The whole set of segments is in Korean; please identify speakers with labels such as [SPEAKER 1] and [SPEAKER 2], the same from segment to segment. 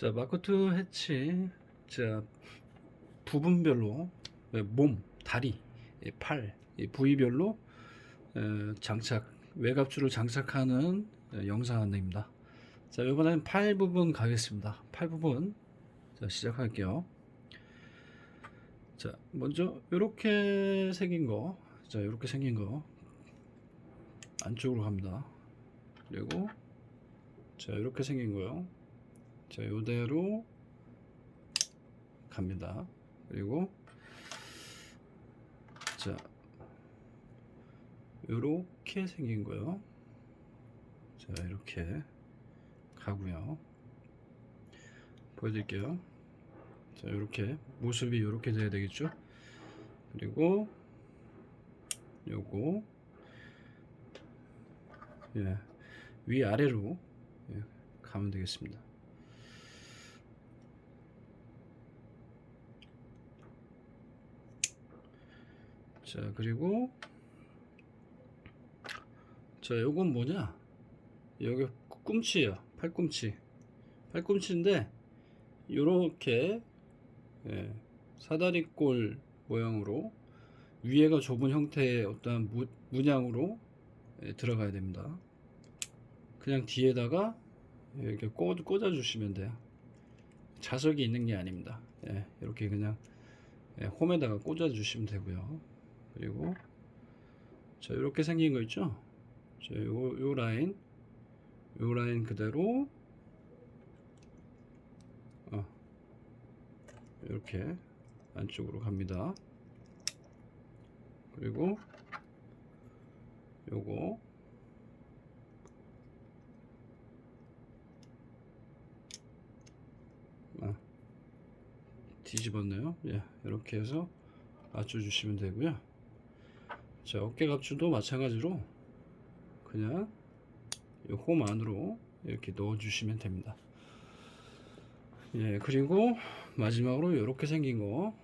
[SPEAKER 1] 자, 마크2 해치. 자, 부분별로 예, 몸, 다리, 이 팔, 이 부위별로 에, 장착, 외갑줄을 장착하는 에, 영상 안내입니다. 자, 이번엔 팔 부분 가겠습니다. 팔 부분. 자, 시작할게요. 자, 먼저 이렇게 생긴 거. 자, 이렇게 생긴 거 안쪽으로 갑니다. 그리고 자, 이렇게 생긴 거요. 자, 요대로 갑니다. 그리고 자, 요렇게 생긴 거요. 자, 이렇게 가고요. 보여드릴게요. 자, 이렇게 모습이 이렇게 돼야 되겠죠? 그리고 요거 예, 위 아래로 예, 가면 되겠습니다. 자, 그리고 자, 요건 뭐냐? 여기 꿈치예요. 팔꿈치. 팔꿈치인데 요렇게 예, 사다리꼴 모양으로 위에가 좁은 형태의 어떤 무, 문양으로 예, 들어가야 됩니다. 그냥 뒤에다가 이렇게 꽂, 꽂아 주시면 돼요. 자석이 있는 게 아닙니다. 예, 이렇게 그냥 예, 홈에다가 꽂아 주시면 되고요. 그리고 자 이렇게 생긴 거 있죠? 자, 요, 요 라인 요 라인 그대로 어, 이렇게 안쪽으로 갑니다. 그리고 요거 아, 뒤집었네요. 예, 이렇게 해서 맞춰주시면 되고요. 자, 어깨 갑주도 마찬가지로 그냥 이홈 안으로 이렇게 넣어 주시면 됩니다. 예, 그리고 마지막으로 이렇게 생긴 거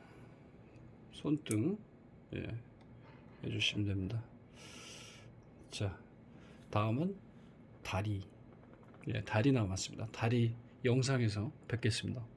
[SPEAKER 1] 손등 예, 해주시면 됩니다. 자, 다음은 다리. 예, 다리 남았습니다. 다리 영상에서 뵙겠습니다.